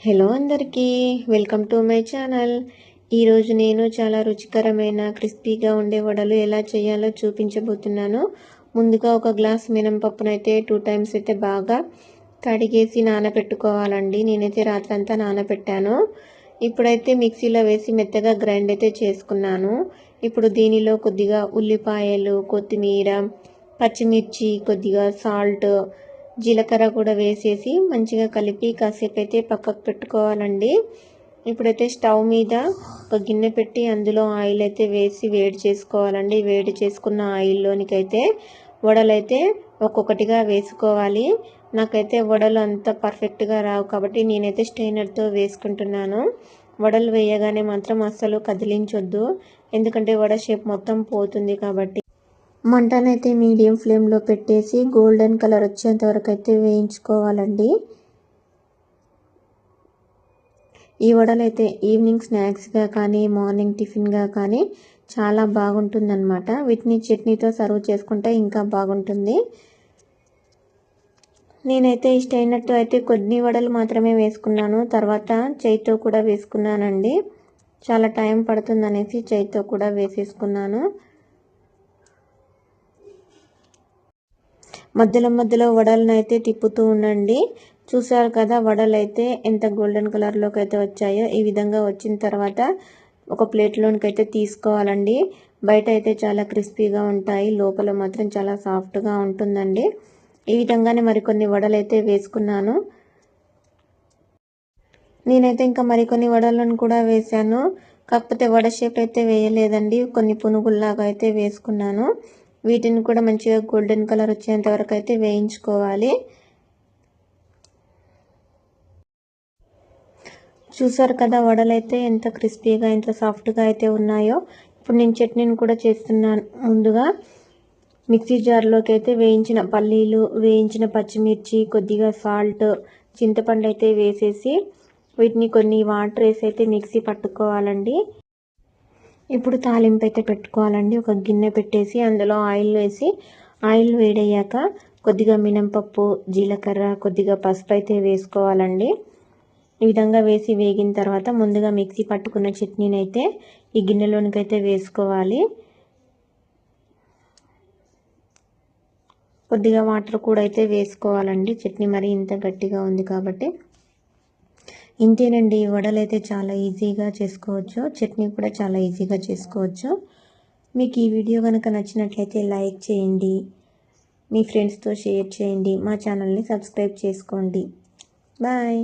Hello అందరికీ welcome to my channel. ఈరోజు నేను చాలా రుచికరమైన క్రిస్పీగా ఉండే వడలు ఎలా చేయాలో చూపించబోతున్నాను. ముందుగా ఒక గ్లాస్ మినపప్పునైతే టూ టైమ్స్ అయితే బాగా కడిగేసి నానబెట్టుకోవాలండి. నేనైతే రాత్రంతా నానబెట్టాను. ఇప్పుడైతే మిక్సీలో వేసి మెత్తగా గ్రైండ్ అయితే చేసుకున్నాను. ఇప్పుడు దీనిలో కొద్దిగా ఉల్లిపాయలు కొత్తిమీర పచ్చిమిర్చి కొద్దిగా సాల్ట్ జీలకర్ర కూడా వేసేసి మంచిగా కలిపి కాసేపు అయితే పక్కకు పెట్టుకోవాలండి. ఇప్పుడైతే స్టవ్ మీద ఒక గిన్నె పెట్టి అందులో ఆయిల్ అయితే వేసి వేడి చేసుకోవాలండి. వేడి చేసుకున్న ఆయిల్లోనికైతే వడలైతే ఒక్కొక్కటిగా వేసుకోవాలి. నాకైతే వడలు అంత పర్ఫెక్ట్గా రావు కాబట్టి నేనైతే స్టైనర్తో వేసుకుంటున్నాను. వడలు వేయగానే మాత్రం అస్సలు కదిలించొద్దు. ఎందుకంటే వడ షేప్ మొత్తం పోతుంది కాబట్టి. మంటనైతే మీడియం ఫ్లేమ్లో పెట్టేసి గోల్డెన్ కలర్ వచ్చేంత వరకు అయితే వేయించుకోవాలండి. ఈ వడలు అయితే ఈవినింగ్ స్నాక్స్గా కానీ మార్నింగ్ టిఫిన్గా కానీ చాలా బాగుంటుందన్నమాట. వీటిని చట్నీతో సర్వ్ చేసుకుంటే ఇంకా బాగుంటుంది. నేనైతే ఇష్టమైనట్టు అయితే కొన్ని వడలు మాత్రమే వేసుకున్నాను. తర్వాత చేయితో కూడా వేసుకున్నానండి. చాలా టైం పడుతుంది అనేసి చేయితో కూడా వేసేసుకున్నాను. మధ్యలో మధ్యలో వడలను అయితే తిప్పుతూ ఉండండి. చూసారు కదా వడలు అయితే ఎంత గోల్డెన్ కలర్లోకి అయితే వచ్చాయో ఈ విధంగా వచ్చిన తర్వాత ఒక ప్లేట్లోనికి అయితే తీసుకోవాలండి. బయట అయితే చాలా క్రిస్పీగా ఉంటాయి లోపల మాత్రం చాలా సాఫ్ట్గా ఉంటుందండి. ఈ విధంగానే మరికొన్ని వడలు అయితే వేసుకున్నాను. నేనైతే ఇంకా మరికొన్ని వడలను కూడా వేశాను. కాకపోతే వడ షేప్ అయితే వేయలేదండి కొన్ని పునుగుల్లాగా అయితే వేసుకున్నాను. వీటిని కూడా మంచిగా గోల్డెన్ కలర్ వచ్చేంత వరకు అయితే వేయించుకోవాలి. చూసారు కదా వడలైతే ఎంత క్రిస్పీగా ఎంత సాఫ్ట్గా అయితే ఉన్నాయో. ఇప్పుడు నేను చట్నీని కూడా చేస్తున్నాను ముందుగా. మిక్సీ జార్లోకి అయితే వేయించిన పల్లీలు వేయించిన పచ్చిమిర్చి కొద్దిగా సాల్ట్ చింతపండు అయితే వేసేసి వీటిని కొన్ని వాటర్ వేసి అయితే మిక్సీ పట్టుకోవాలండి. ఇప్పుడు తాలింపు అయితే పెట్టుకోవాలండి. ఒక గిన్నె పెట్టేసి అందులో ఆయిల్ వేసి ఆయిల్ వేడయ్యాక కొద్దిగా మినంపప్పు జీలకర్ర కొద్దిగా పసుపు అయితే వేసుకోవాలండి. ఈ విధంగా వేసి వేగిన తర్వాత ముందుగా మిక్సీ పట్టుకున్న చట్నీని అయితే ఈ గిన్నెలోనికైతే వేసుకోవాలి. కొద్దిగా వాటర్ కూడా అయితే వేసుకోవాలండి. చట్నీ మరి ఇంత గట్టిగా ఉంది కాబట్టి. ఇంతేనండి వడలైతే చాలా ఈజీగా చేసుకోవచ్చు చట్నీ కూడా చాలా ఈజీగా చేసుకోవచ్చు. మీకు ఈ వీడియో కనుక నచ్చినట్లయితే లైక్ చేయండి మీ ఫ్రెండ్స్తో షేర్ చేయండి మా ఛానల్ని సబ్స్క్రైబ్ చేసుకోండి. బాయ్!